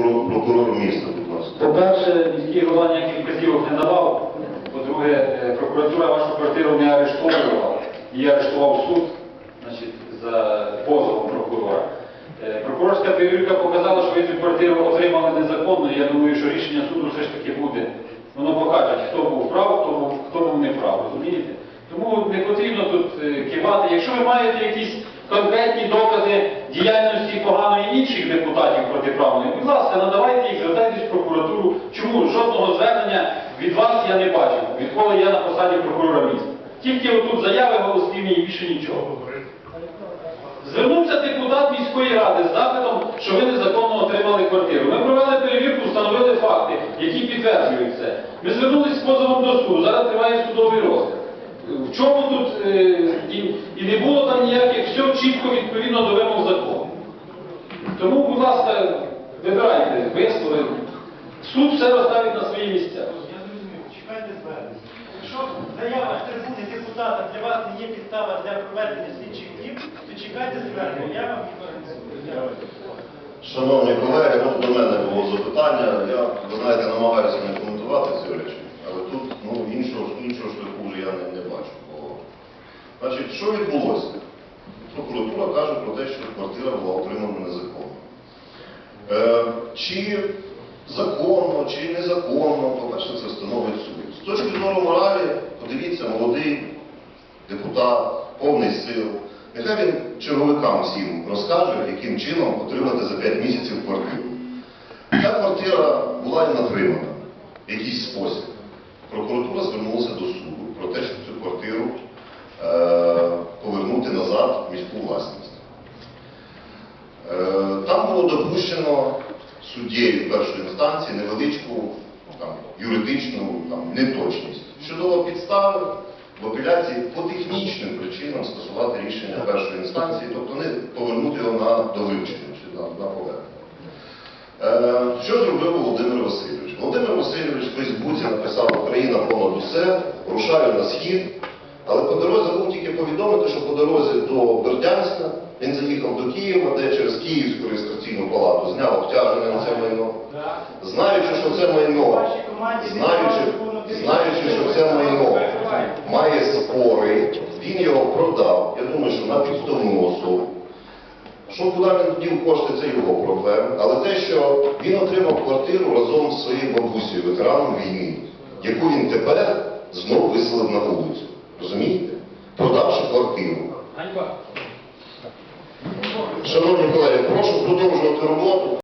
прокурор, прокурору міста, будь ласка. По-перше, міський голова ніяких вказівок не давав. По-друге, е, прокуратура вашу квартиру не арештовувала. Її арештував суд значить, за позовом прокурора. Е, Прокурорська перевірка показала, що ви цю квартиру отримали незаконно. Я думаю, що рішення суду все ж таки буде. Воно покаже, хто був прав, хто був, хто був неправ, розумієте? Тому не потрібно тут е, кивати. Якщо ви маєте якісь конкретні докази діяльності інших депутатів протиправної, будь ласка, надавайте їх, звертайтесь в прокуратуру. Чому жодного звернення від вас я не бачив, відколи я на посаді прокурора міста. Тільки отут заяви голослівні і більше нічого. Звернувся депутат міської ради з запитом, що ви незаконно отримали квартиру. Ми провели перевірку, встановили факти, які підтверджують це. Ми звернулися з позовом до суду, зараз триває судовий розгляд. В чому тут е, і, не було там ніяких, все чітко відповідно до вимог. Тому, будь ласка, вибирайте вислови. Суд все розставить на свої місця. Я зрозумів, чекайте звернення. Якщо заява з трибуни депутата для вас не є підстава для проведення слідчих дій, то чекайте звернення, я вам їх. Шановні колеги, ну, до мене було запитання. Я, ви знаєте, намагаюся не коментувати ці речі, але тут ну, іншого, іншого шляху вже я не, не бачу. Бо, значить, що відбулося? Прокуратура каже про те, що квартира була отримана незаконно. Е, чи законно, чи незаконно, по-перше, це встановить суд. З точки зору моралі, подивіться, молодий депутат, повний сил. Нехай він черговикам всім розкаже, яким чином отримати за 5 місяців квартиру. Ця квартира була їм отримана в якийсь спосіб. Прокуратура звернулася до суду про те, щоб цю квартиру е, повернути назад в міську власність. Е, Там було допущено суддєю першої інстанції невеличку там, юридичну там, неточність. Щодо підстави в апеляції по технічним причинам скасувати рішення першої інстанції, тобто не повернути його на довивчення чи на, на повернення. Е, Що зробив Володимир Васильович? Володимир Васильович в Фейсбуці написав Україна понад усе, рушаю на схід. Але по дорозі забув тільки повідомити, що по дорозі до Бердянська він заїхав до Києва, де через Київську реєстраційну палату зняв обтяження на це майно. Знаючи, що це майно, знаючи, знаючи, що це майно має спори, він його продав, я думаю, що на підставну особу. Що куди він дів кошти, це його проблема. Але те, що він отримав квартиру разом з своєю бабусею, ветераном війни, яку він тепер знову виселив на вулицю. Розумієте? Продавши квартиру. Шановні колеги, прошу продовжувати роботу.